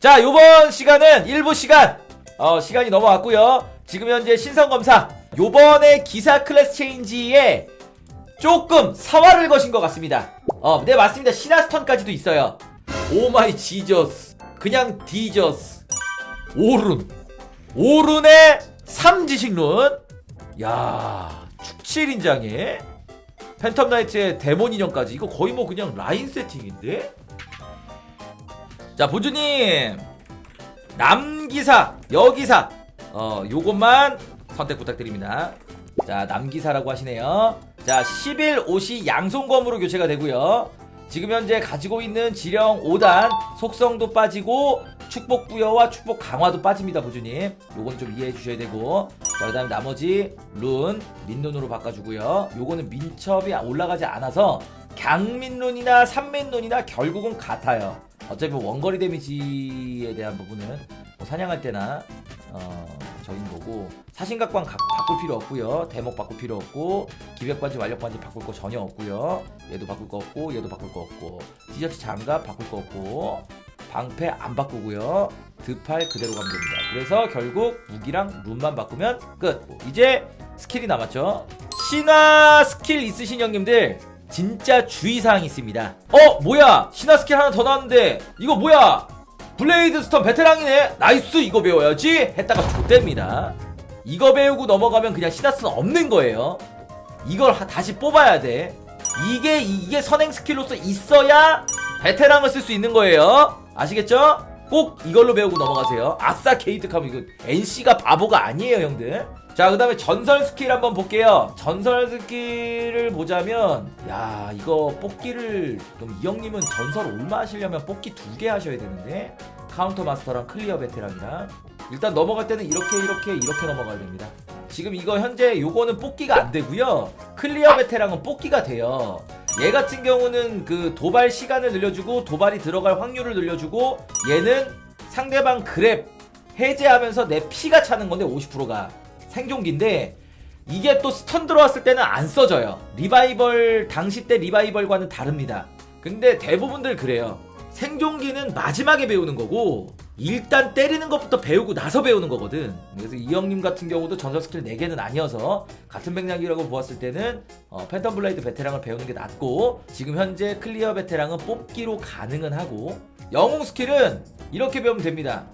자, 요번 시간은 1부 시간. 어, 시간이 넘어왔고요. 지금 현재 신성검사. 요번에 기사 클래스 체인지에 조금 사활을 거신 것 같습니다. 어, 네, 맞습니다. 시나스턴까지도 있어요. 오 마이 지저스. 그냥 디저스. 오룬. 오룬의 삼지식룬. 야, 축칠인장에 팬텀 나이트의 데몬 인형까지. 이거 거의 뭐 그냥 라인 세팅인데? 자, 보주님. 남기사, 여기사. 어, 요것만 선택 부탁드립니다. 자, 남기사라고 하시네요. 자, 10일 옷이 양손검으로 교체가 되고요. 지금 현재 가지고 있는 지령 5단 속성도 빠지고 축복 부여와 축복 강화도 빠집니다, 보주님. 요건 좀 이해해 주셔야 되고. 자, 그 다음에 나머지 룬 민룬으로 바꿔주고요. 요거는 민첩이 올라가지 않아서 강민룬이나 삼민룬이나 결국은 같아요. 어차피 뭐 원거리 데미지에 대한 부분은 뭐 사냥할 때나 어 적인 거고 사신각관 가- 바꿀 필요 없고요. 대목 바꿀 필요 없고 기백반지 완력반지 바꿀 거 전혀 없고요. 얘도 바꿀 거 없고 얘도 바꿀 거 없고 티셔츠 장갑 바꿀 거 없고 방패 안 바꾸고요. 드팔 그대로 가면 됩니다. 그래서 결국 무기랑 룬만 바꾸면 끝. 이제 스킬이 남았죠. 신화 스킬 있으신 형님들 진짜 주의사항이 있습니다. 어 뭐야? 신화 스킬 하나 더 나왔는데 이거 뭐야? 블레이드 스톤 베테랑이네. 나이스 이거 배워야지. 했다가 좆됩니다. 이거 배우고 넘어가면 그냥 시나스는 없는 거예요. 이걸 하- 다시 뽑아야 돼. 이게 이게 선행 스킬로서 있어야 베테랑을 쓸 수 있는 거예요. 아시겠죠? 꼭 이걸로 배우고 넘어가세요. 아싸 게이득하면 이거 NC가 바보가 아니에요 형들. 자그 다음에 전설 스킬 한번 볼게요. 전설 스킬을 보자면 야 이거 뽑기를 좀이 형님은 전설 올마 하시려면 뽑기 두 개 하셔야 되는데 카운터 마스터랑 클리어 베테랑이랑. 일단 넘어갈 때는 이렇게 이렇게 이렇게 넘어가야 됩니다. 지금 이거 현재 요거는 뽑기가 안 되고요. 클리어 베테랑은 뽑기가 돼요 얘 같은 경우는 그 도발 시간을 늘려주고 도발이 들어갈 확률을 늘려주고 얘는 상대방 그랩 해제하면서 내 피가 차는 건데 50%가 생존기인데 이게 또 스턴 들어왔을 때는 안 써져요. 리바이벌 당시 때 리바이벌과는 다릅니다. 근데 대부분들 그래요. 생존기는 마지막에 배우는 거고 일단 때리는 것부터 배우고 나서 배우는 거거든. 그래서 이 형님 같은 경우도 전설 스킬 4개는 아니어서 같은 맥락이라고 보았을 때는 어, 팬텀 블레이드 베테랑을 배우는 게 낫고 지금 현재 클리어 베테랑은 뽑기로 가능은 하고 영웅 스킬은 이렇게 배우면 됩니다.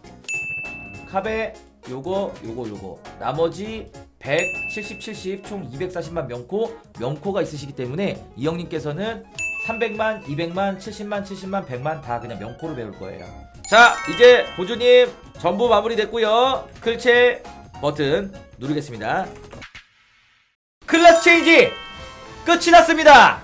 카베 요거 요거 요거 나머지 170 70 총 240만 명코 명코가 있으시기 때문에 이 형님께서는 300만 200만 70만 70만 100만 다 그냥 명코로 배울 거예요. 자 이제 보주님 전부 마무리됐고요. 클체 버튼 누르겠습니다. 클래스 체인지 끝이 났습니다.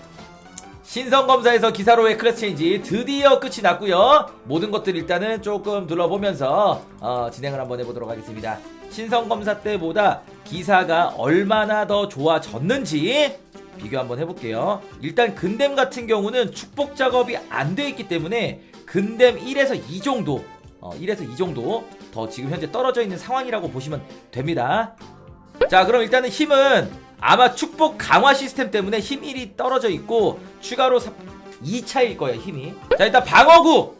신성검사에서 기사로의 클래스 체인지 드디어 끝이 났고요. 모든 것들 일단은 조금 둘러보면서 어, 진행을 한번 해보도록 하겠습니다. 신성검사 때보다 기사가 얼마나 더 좋아졌는지 비교 한번 해볼게요. 일단 근댐 같은 경우는 축복 작업이 안 돼 있기 때문에 근댐 1에서 2 정도 어, 1에서 2 정도 더 지금 현재 떨어져 있는 상황이라고 보시면 됩니다. 자 그럼 일단은 힘은 아마 축복 강화 시스템 때문에 힘 1이 떨어져 있고 추가로 2차일 거예요 힘이. 자 일단 방어구!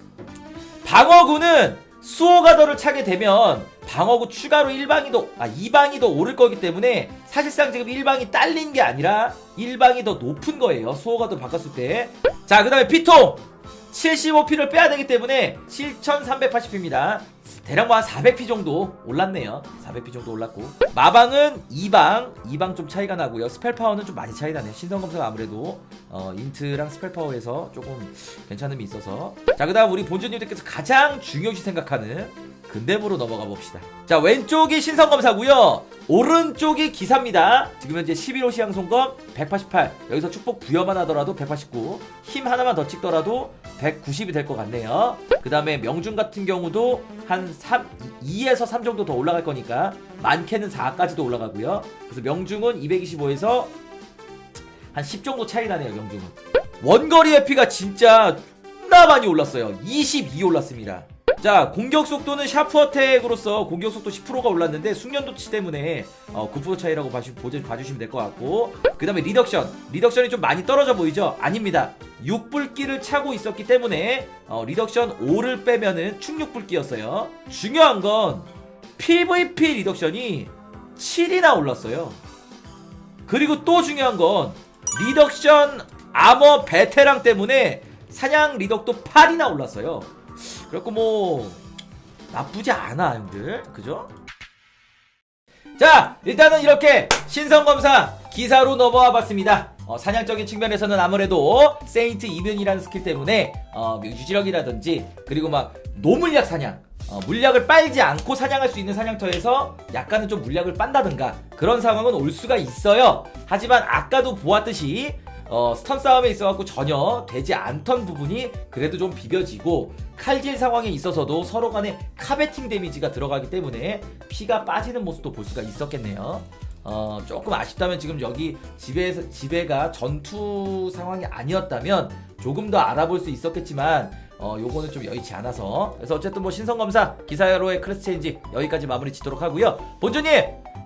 방어구는 수호가더를 차게 되면 방어구 추가로 1방이 더, 아 2방이 더 오를 거기 때문에 사실상 지금 1방이 딸린 게 아니라 1방이 더 높은 거예요. 수호가더 바꿨을 때 자 그 다음에 피통. 75피를 빼야 되기 때문에 7380피입니다. 대략 뭐 한 400피 정도 올랐네요. 400피 정도 올랐고. 마방은 2방 2방 좀 차이가 나고요. 스펠 파워는 좀 많이 차이 나네요. 신성 검사가 아무래도 어, 인트랑 스펠 파워에서 조금 괜찮음이 있어서. 자 그 다음 우리 본주님들께서 가장 중요시 생각하는 근댐으로 넘어가 봅시다. 자 왼쪽이 신성검사고요. 오른쪽이 기사입니다. 지금 현재 11호 시향송검 188 여기서 축복 부여만 하더라도 189 힘 하나만 더 찍더라도 190이 될 것 같네요. 그 다음에 명중 같은 경우도 한 3, 2에서 3 정도 더 올라갈 거니까 많게는 4까지도 올라가고요. 그래서 명중은 225에서 한 10 정도 차이 나네요 명중은. 원거리 해피가 진짜 존나 많이 올랐어요. 22 올랐습니다 자 공격 속도는 샤프 어택으로서 공격 속도 10%가 올랐는데 숙련도치 때문에 어, 9% 차이라고 봐주, 봐주시면 될 것 같고 그 다음에 리덕션 리덕션이 좀 많이 떨어져 보이죠? 아닙니다 육불기를 차고 있었기 때문에 어, 리덕션 5를 빼면은 충육불기였어요. 중요한 건 PVP 리덕션이 7이나 올랐어요. 그리고 또 중요한 건 리덕션 아머 베테랑 때문에 사냥 리덕도 8이나 올랐어요. 그래갖고 뭐 나쁘지 않아 형들. 그죠? 자 일단은 이렇게 신성검사 기사로 넘어와 봤습니다. 어, 사냥적인 측면에서는 아무래도 세인트 이변이라는 스킬 때문에 어, 유지력이라든지 그리고 막 노물약 사냥 어, 물약을 빨지 않고 사냥할 수 있는 사냥터에서 약간은 좀 물약을 빤다든가 그런 상황은 올 수가 있어요. 하지만 아까도 보았듯이 어, 스턴 싸움에 있어갖고 전혀 되지 않던 부분이 그래도 좀 비벼지고 칼질 상황에 있어서도 서로 간에 카베팅 데미지가 들어가기 때문에 피가 빠지는 모습도 볼 수가 있었겠네요. 어, 조금 아쉽다면 지금 여기 집에서 집에가 전투 상황이 아니었다면 조금 더 알아볼 수 있었겠지만 어, 요거는 좀 여의치 않아서 그래서 어쨌든 뭐 신성검사 기사로의 클래스 체인지 여기까지 마무리 짓도록 하고요. 본주님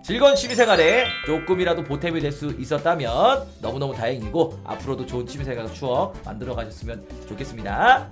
즐거운 취미생활에 조금이라도 보탬이 될 수 있었다면 너무너무 다행이고 앞으로도 좋은 취미생활 추억 만들어 가셨으면 좋겠습니다.